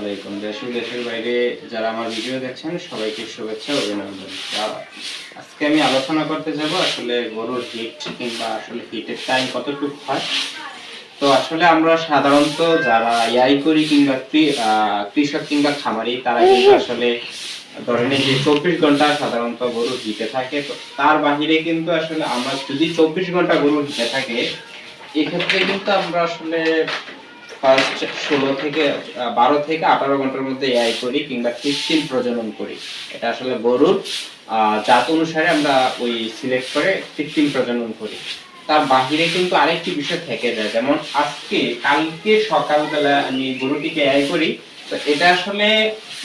আলাইকুম। দেশ দেশের বাইরে যারা আমার ভিডিও দেখছেন, সবাইকে শুভেচ্ছা, অভিনন্দন। আজকে আমি আলোচনা করতে যাব আসলে গরুর হিট কিংবা আসলে হিটের টাইম কতটুকু হয়। তো আসলে আমরা সাধারণত যারা ইয়াই করি কিংবা কৃষক কিংবা খামারি, তারা কিন্তু আসলে ধরেন যে চব্বিশ ঘণ্টা সাধারণত গরু হিটে থাকে। তো তার বাহিরে কিন্তু আসলে আমরা যদি চব্বিশ ঘণ্টা গরু হিটে থাকে, এক্ষেত্রে কিন্তু আমরা আসলে ফার্স্ট ষোলো থেকে বারো থেকে আঠারো ঘণ্টার মধ্যে এআই করি কিংবা কৃত্রিম প্রজনন করি। এটা আসলে গরুর জাত অনুসারে আমরা ওই সিলেক্ট করে কৃত্রিম প্রজনন করি। তার বাহিরে কিন্তু আরেকটি বিষয় থেকে যায়, যেমন আজকে, কালকে সকালবেলা আমি গরুটিকে এআই করি, তো এটা আসলে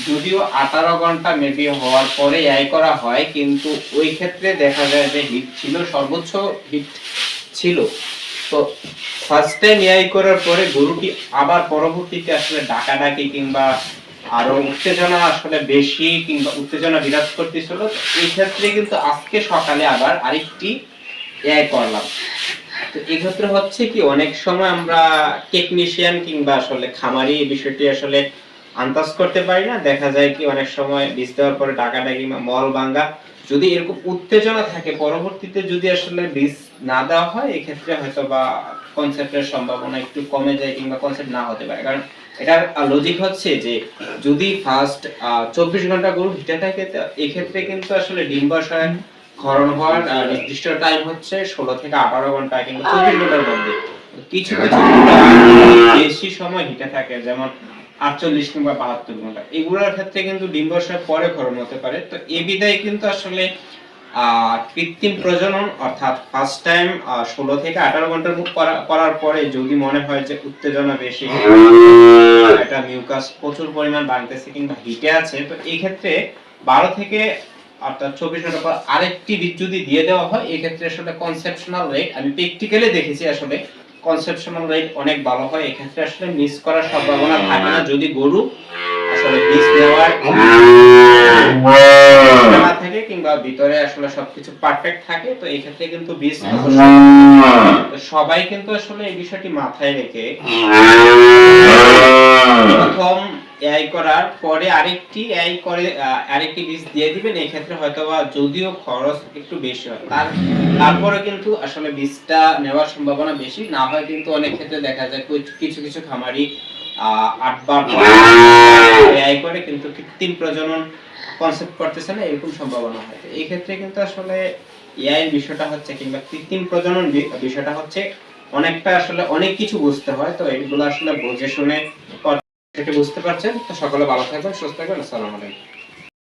যদিও আঠারো ঘণ্টা মেবি হওয়ার পরে এআই করা হয়, কিন্তু ওই ক্ষেত্রে দেখা যায় যে হিট ছিল, সর্বোচ্চ হিট ছিল। তো ফার্স্ট টাইম এআই করার পরে গরুটি আবার পরবর্তীতে আসলে ডাকাডাকি কিংবা আরও উত্তেজনা আসলে বেশি কিংবা উত্তেজনা বিরাজ করতেছিল এই ক্ষেত্রে কিন্তু আজকে সকালে আবার আরেকটি এআই করলাম। তো এই ক্ষেত্রে হচ্ছে কি, অনেক সময় আমরা টেকনিশিয়ান কিংবা আসলে খামারি এই বিষয়টি আসলে আন্দাজ করতে পারি না। দেখা যায় কি, অনেক সময় বীজ দেওয়ার পরে ডাকাডাকি মল ভাঙ্গা যদি এরকম উত্তেজনা থাকে, পরবর্তীতে যদি আসলে বীজ না দেওয়া হয়, এক্ষেত্রে হয়তো বা কনসেপ্টের সম্ভাবনা একটু কমে যায় কিংবা কনসেপ্ট না হতে পারে। কারণ এটার লজিক হচ্ছে যে, যদি ফার্স্ট চব্বিশ ঘণ্টা গরু হিটে থাকে এক্ষেত্রে কিন্তু আসলে ডিম্বাশয় ক্ষরণ হওয়ার নির্দিষ্ট টাইম হচ্ছে ষোলো থেকে আঠারো ঘণ্টা কিংবা চব্বিশ ঘণ্টার মধ্যে। কিছু কিছু বেশি সময় হিটে থাকে, যেমন আটচল্লিশ কিংবা বাহাত্তর ঘণ্টা। এগুলোর ক্ষেত্রে কিন্তু ডিম্বাশয় পরে ক্ষরণ হতে পারে। তো এ বিধায় কিন্তু আসলে কৃত্রিম প্রজনন অর্থাৎ ফার্স্ট টাইম ষোলো থেকে আঠারো ঘণ্টার করা- করার পরে যদি মনে হয় যে উত্তেজনা বেশি এটা মিউকাস প্রচুর পরিমাণ বাড়তেছে কিংবা হিটে আছে তো এই ক্ষেত্রে বারো থেকে অর্থাৎ চব্বিশ ঘণ্টা পর আরেকটি বীজ যদি দিয়ে দেওয়া হয় এই ক্ষেত্রে আসলে কনসেপশনাল রেট আমি প্র্যাকটিক্যালি দেখেছি আসলে কনসেপশনাল রেট অনেক ভালো হয়, এক্ষেত্রে আসলে মিস করার সম্ভাবনা থাকে না। যদি গরু আসলে মিস দেওয়ার থাকে কিংবা ভিতরে আসলে সবকিছু পারফেক্ট থাকে, তো এই ক্ষেত্রে কিন্তু তো সবাই কিন্তু আসলে এই বিষয়টি মাথায় রেখে এআই করার পরে আরেকটি এআই করে আরেকটি বীজ দিয়ে দিবেন, এই ক্ষেত্রে হয়তোবা যদিও খরচ একটু বেশি হয়। তার, তারপরে কিন্তু আসলে বীজটা নেওয়ার সম্ভাবনা বেশি, না হয় কিন্তু অনেক ক্ষেত্রে দেখা যায় কিছু- কিছু খামারি আটবার এআই করে, কিন্তু কৃত্রিম প্রজনন কনসেপ্ট করতেছে না, এরকম সম্ভাবনা হয়। এই ক্ষেত্রে কিন্তু আসলে এআই বিষয়টা হচ্ছে, কিংবা কৃত্রিম প্রজনন বিষয়টা হচ্ছে, অনেকটা আসলে অনেক কিছু বুঝতে হয়, তো এগুলো আসলে বুঝে শুনে সেটা বুঝতে পারছেন। তো সকলে ভালো থাকবেন সুস্থ থাকবেন। আসসালামু আলাইকুম।